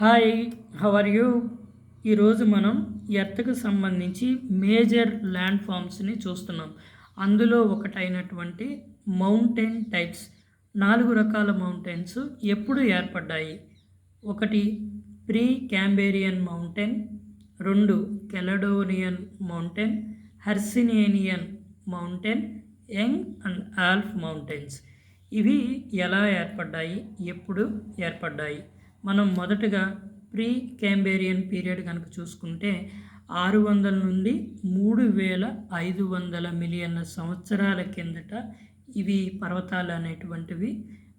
Hi how are you ఈరోజు మనం ఎర్త్కు సంబంధించి మేజర్ ల్యాండ్ ఫామ్స్ని చూస్తున్నాం. అందులో ఒకటైనటువంటి మౌంటైన్ టైప్స్. నాలుగు రకాల మౌంటైన్స్ ఎప్పుడు ఏర్పడ్డాయి? ఒకటి ప్రీ క్యాంబేరియన్ మౌంటైన్. రెండు Caledonian mountain. Hercynian mountain. Young and Alp mountains. ఇవి ఎలా ఏర్పడ్డాయి? ఎప్పుడు ఏర్పడ్డాయి? మనం మొదటగా ప్రీ క్యాంబేరియన్ పీరియడ్ కనుక చూసుకుంటే ఆరు వందల నుండి మూడు వేల ఐదు వందల మిలియన్ల సంవత్సరాల కిందట ఇవి పర్వతాలు అనేటువంటివి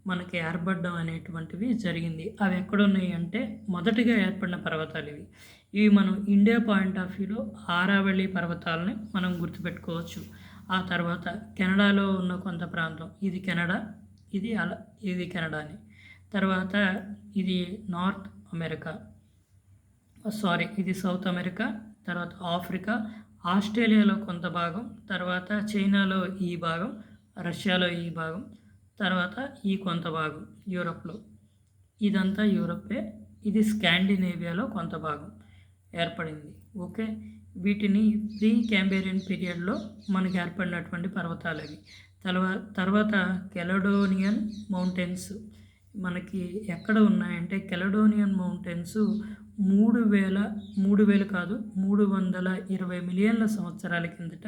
మనకి ఏర్పడడం అనేటువంటివి జరిగింది. అవి ఎక్కడున్నాయి అంటే మొదటిగా ఏర్పడిన పర్వతాలు ఇవి. ఇవి మనం ఇండియా పాయింట్ ఆఫ్ వ్యూలో ఆరావళి పర్వతాలని మనం గుర్తుపెట్టుకోవచ్చు. ఆ తర్వాత కెనడాలో ఉన్న కొంత ప్రాంతం. ఇది కెనడా ఇది అలా ఇది కెనడా అని తర్వాత ఇది నార్త్ అమెరికా. సారీ ఇది సౌత్ అమెరికా తర్వాత ఆఫ్రికా ఆస్ట్రేలియాలో కొంత భాగం తర్వాత చైనాలో ఈ భాగం రష్యాలో ఈ భాగం తర్వాత ఈ కొంత భాగం యూరప్లో. ఇదంతా యూరపే ఇది స్కాండినేవియాలో కొంత భాగం ఏర్పడింది. ఓకే? వీటిని ప్రీ క్యాంబేరియన్ పీరియడ్లో మనకు ఏర్పడినటువంటి పర్వతాలు అవి తర్వా తర్వాత కెలడోనియన్ మౌంటైన్స్ మనకి ఎక్కడ ఉన్నాయంటే కెలడోనియన్ మౌంటైన్స్ మూడు వేల మూడు వేలు కాదు మూడు వందల ఇరవై మిలియన్ల సంవత్సరాల కిందట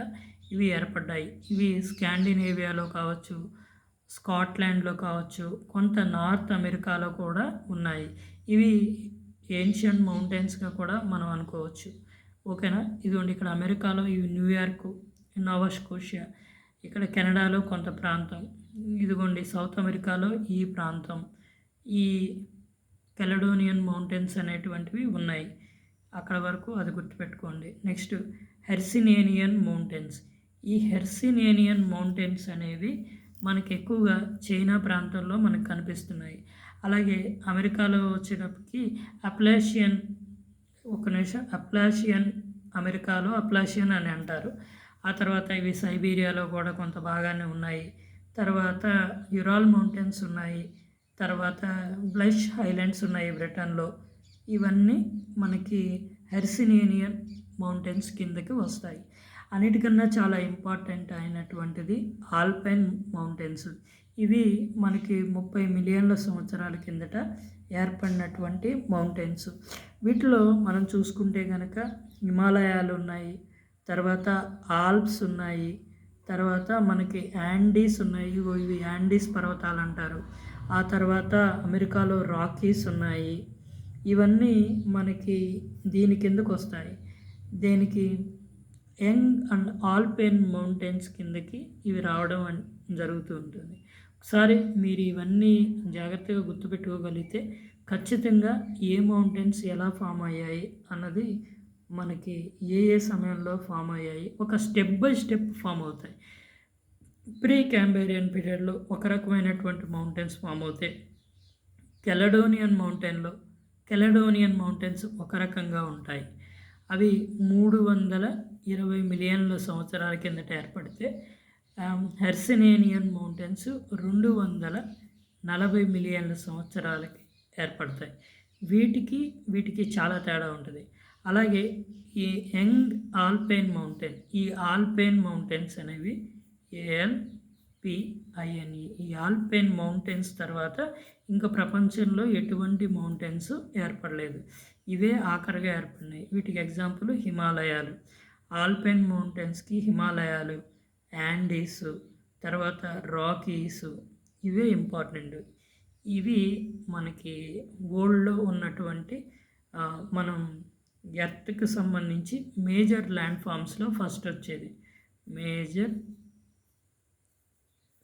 ఇవి ఏర్పడ్డాయి. ఇవి స్కాండినేవియాలో కావచ్చు స్కాట్లాండ్లో కావచ్చు కొంత నార్త్ అమెరికాలో కూడా ఉన్నాయి. ఇవి ఏన్షియంట్ మౌంటైన్స్గా కూడా మనం అనుకోవచ్చు. ఓకేనా? ఇదిగోండి ఇక్కడ అమెరికాలో ఇవి న్యూయార్క్ నోవాస్కోషియా ఇక్కడ కెనడాలో కొంత ప్రాంతం. ఇదిగోండి సౌత్ అమెరికాలో ఈ ప్రాంతం ఈ కెలడోనియన్ మౌంటైన్స్ అనేటువంటివి ఉన్నాయి. అక్కడ వరకు అది గుర్తుపెట్టుకోండి. Next Hercynian mountains. ఈ హెర్సినేనియన్ మౌంటైన్స్ అనేవి మనకి ఎక్కువగా చైనా ప్రాంతంలో మనకు కనిపిస్తున్నాయి. అలాగే అమెరికాలో వచ్చేటప్పటికి అప్లాషియన్ ఒక నిమిషం అప్లాషియన్ అమెరికాలో అప్లాషియన్ అని అంటారు. ఆ తర్వాత ఇవి సైబీరియాలో కూడా కొంత బాగానే ఉన్నాయి. తర్వాత యురాల్ మౌంటైన్స్ ఉన్నాయి తర్వాత బ్లష్ హైలాండ్స్ ఉన్నాయి బ్రిటన్లో ఇవన్నీ మనకి హెర్సినేనియన్ మౌంటైన్స్ కిందకి వస్తాయి. అన్నిటికన్నా చాలా ఇంపార్టెంట్ అయినటువంటిది ఆల్పైన్ మౌంటైన్స్ ఇవి మనకి ముప్పై మిలియన్ల సంవత్సరాల కిందట ఏర్పడినటువంటి మౌంటైన్స్ వీటిలో మనం చూసుకుంటే కనుక హిమాలయాలు ఉన్నాయి తర్వాత ఆల్ప్స్ ఉన్నాయి తర్వాత మనకి యాండీస్ ఉన్నాయి. ఇగో ఇవి యాండీస్ పర్వతాలు అంటారు ఆ తర్వాత అమెరికాలో రాకీస్ ఉన్నాయి. ఇవన్నీ మనకి దీని కిందకు వస్తాయి? దేనికి యంగ్ అండ్ ఆల్పైన్ మౌంటైన్స్ కిందకి ఇవి రావడం జరుగుతూ ఉంటుంది. ఒకసారి మీరు ఇవన్నీ జాగ్రత్తగా గుర్తుపెట్టుకోగలిగితే ఖచ్చితంగా ఏ మౌంటైన్స్ ఎలా ఫామ్ అయ్యాయి అన్నది మనకి ఏ ఏ సమయంలో ఫామ్ అయ్యాయి ఒక స్టెప్ బై స్టెప్ ఫామ్ అవుతాయి. ప్రీ క్యాంబేరియన్ పీరియడ్లో ఒక రకమైనటువంటి మౌంటైన్స్ ఫామ్ అవుతాయి కెలడోనియన్ మౌంటైన్లో కెలడోనియన్ మౌంటైన్స్ ఒక రకంగా ఉంటాయి. అవి మూడు వందల ఇరవై మిలియన్ల సంవత్సరాల కిందట ఏర్పడితే హెర్సినేనియన్ మౌంటైన్స్ రెండు వందల నలభై మిలియన్ల సంవత్సరాలకి ఏర్పడతాయి. వీటికి వీటికి చాలా తేడా ఉంటుంది. అలాగే ఈ యంగ్ ఆల్పైన్ మౌంటైన్ ఈ ఆల్పైన్ మౌంటైన్స్ అనేవి A L P I N E ఈ ఆల్పైన్ మౌంటైన్స్ తర్వాత ఇంకా ప్రపంచంలో ఎటువంటి మౌంటైన్స్ ఏర్పడలేదు. ఇవే ఆఖరిగా ఏర్పడినాయి. వీటికి ఎగ్జాంపుల్ హిమాలయాలు. ఆల్పైన్ మౌంటైన్స్కి హిమాలయాలు యాండీస్ తర్వాత రాకీస్ ఇవే ఇంపార్టెంట్. ఇవి మనకి వరల్డ్లో ఉన్నటువంటి మనం ఎర్త్కి సంబంధించి మేజర్ ల్యాండ్ ఫామ్స్లో ఫస్ట్ వచ్చేది. మేజర్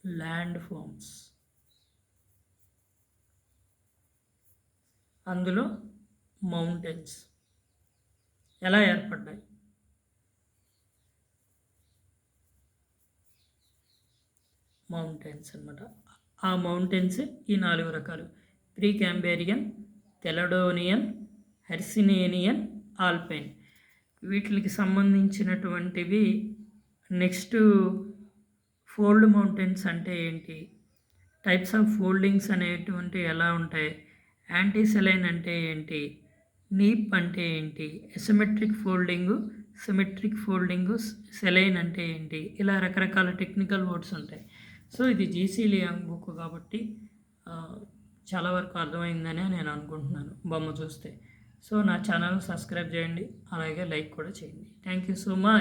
ల్యాండ్ ఫామ్స్ అందులో మౌంటైన్స్ ఎలా ఏర్పడ్డాయి? మౌంటైన్స్ అనమాట ఆ మౌంటైన్స్ ఈ నాలుగు రకాలు. ప్రీ క్యాంబేరియన్ తెలడోనియన్ హెర్సినేనియన్ ఆల్పైన్ వీటికి సంబంధించినటువంటివి నెక్స్ట్ ఫోల్డ్ మౌంటైన్స్ అంటే ఏంటి? టైప్స్ ఆఫ్ ఫోల్డింగ్స్ అనేటువంటి ఎలా ఉంటాయి? యాంటీసెలైన్ అంటే ఏంటి? నీప్ అంటే ఏంటి? ఎసిమెట్రిక్ ఫోల్డింగు సిమెట్రిక్ ఫోల్డింగు సెలైన్ అంటే ఏంటి? ఇలా రకరకాల టెక్నికల్ వర్డ్స్ ఉంటాయి. సో ఇది జీసీ లియాంగ్ బుక్ కాబట్టి చాలా వరకు అర్థమైందని నేను అనుకుంటున్నాను. బొమ్మ చూస్తే. సో నా ఛానల్ సబ్స్క్రైబ్ చేయండి అలాగే లైక్ కూడా చేయండి. Thank you so much